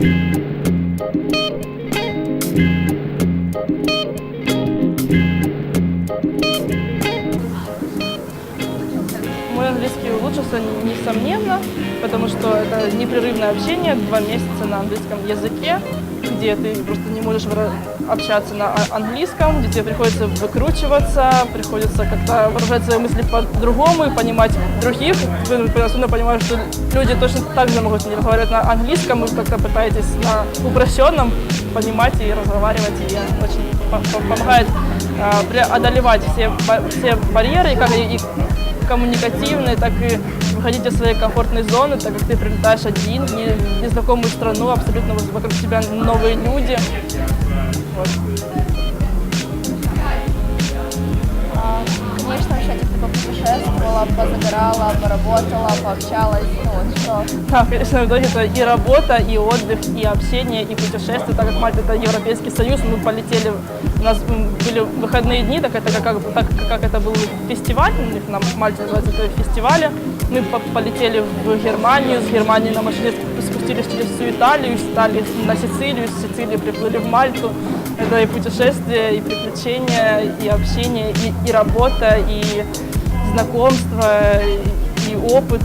thank you английский улучшился несомненно, потому что это непрерывное общение, два месяца на английском языке, где ты просто не можешь общаться на а- английском, где тебе приходится выкручиваться, приходится как-то выражать свои мысли по-другому и понимать других. Вы особенно понимаешь, что люди точно так же могут не разговаривать на английском, вы как-то пытаетесь на упрощенном понимать и разговаривать, и очень по- по- помогает а, преодолевать все, все барьеры, как и, коммуникативные, так и выходить из своей комфортной зоны, так как ты прилетаешь один в не- незнакомую страну, абсолютно вокруг тебя новые люди. Вот. Позагорала, поработала, пообщалась, ну вот что. Да, конечно, в итоге это и работа, и отдых, и общение, и путешествие, так как Мальта это Европейский Союз, мы полетели, у нас были выходные дни, так это как, так как это был фестиваль, у них на Мальте называется это фестивали, мы по- полетели в Германию, с Германии на машине спустились через всю Италию, с Италии на Сицилию, с Сицилии приплыли в Мальту. Это и путешествие, и приключения, и общение, и, и работа, и знакомство, и, и опыт.